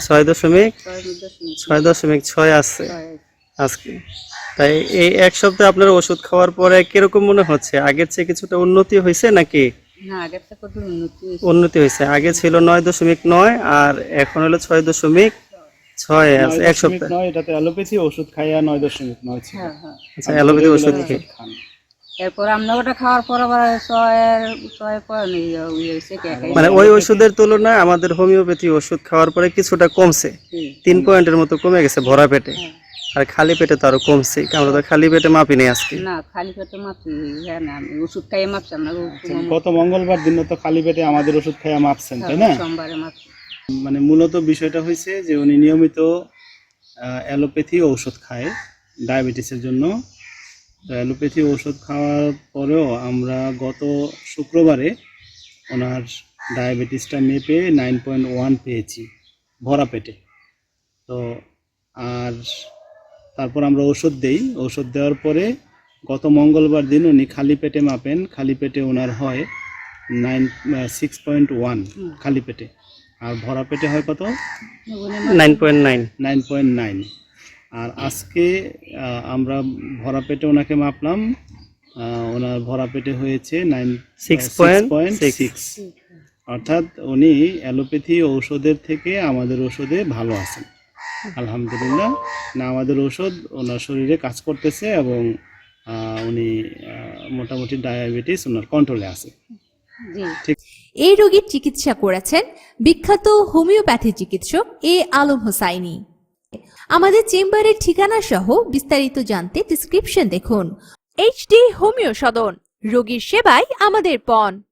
ছয় দশমিক? ছয় দশমিক। ছয় আছে। আজকে। তাই এই এক সপ্তাহে আপনার ওষুধ খাওয়ার পরে কীরকম মনে হচ্ছে? আগের চেয়ে কিছুটা উন্নতি হয়েছে নাকি? উন্নতি হয়েছে? আগে ছিল নয় দশমিক নয় আর এখন হলো ছয় দশমিক ছয় আছে এক সপ্তাহে। নয় এটাতে অ্যালোপ্যাথি ওষুধ খাইয়া নয় দশমিক নয় ছিল। হ্যাঁ হ্যাঁ। আচ্ছা অ্যালোপ্যাথি ওষুধ খেয়ে। এরপর আমরা ওটা খাওয়ার পর আবার ছয়ের ছয় পর ইয়ে খাই মানে ওই ওষুধের তুলনায় আমাদের হোমিওপ্যাথি ওষুধ খাওয়ার পরে কিছুটা কমছে। তিন পয়েন্টের মতো কমে গেছে ভরা পেটে। আর খালি পেটে তো আরও কমছে। আমরা তো খালি পেটে মাপি নেই আজকে। না খালি পেটে মাপি হ্যাঁ না আমি ওষুধ খাইয়ে মাপছি আমরা গত মঙ্গলবার দিন তো খালি পেটে আমাদের ওষুধ খাইয়া মাপছেন তাই না? সোমবারে মাপছি। মানে মূলত বিষয়টা হয়েছে যে উনি নিয়মিত আহ, অ্যালোপ্যাথি ঔষধ খায় ডায়াবেটিসের জন্য। অ্যালোপ্যাথি ওষুধ খাওয়ার পরেও আমরা গত শুক্রবারে ওনার ডায়াবেটিসটা মেপে নাইন পয়েন্ট ওয়ান পেয়েছি ভরা পেটে। তো আর তারপর আমরা ওষুধ দেই। ওষুধ দেওয়ার পরে গত মঙ্গলবার দিন উনি খালি পেটে মাপেন। খালি পেটে ওনার হয় নাইন সিক্স পয়েন্ট ওয়ান খালি পেটে। আর ভরা পেটে হয় কত? Nine point nine. Nine point nine. আর আজকে আমরা ভরা পেটে ওনাকে মাপলাম। ওনার ভরা পেটে হয়েছে নাইন 6.6 সিক্স অর্থাৎ উনি অ্যালোপ্যাথি ঔষধের থেকে আমাদের ওষুধে ভালো আছেন। আলহামদুলিল্লাহ। না আমাদের ওষুধ ওনার শরীরে কাজ করতেছে এবং উনি মোটামুটি ডায়াবেটিস ওনার কন্ট্রোলে আছে। জি। এই রোগীর চিকিৎসা করেছেন বিখ্যাত হোমিওপ্যাথি চিকিৎসক এ আলম হোসাইনি। আমাদের চেম্বারের ঠিকানা সহ বিস্তারিত জানতে ডিসক্রিপশন দেখুন। এইচডি হোমিও সদন রোগীর সেবাই আমাদের পণ।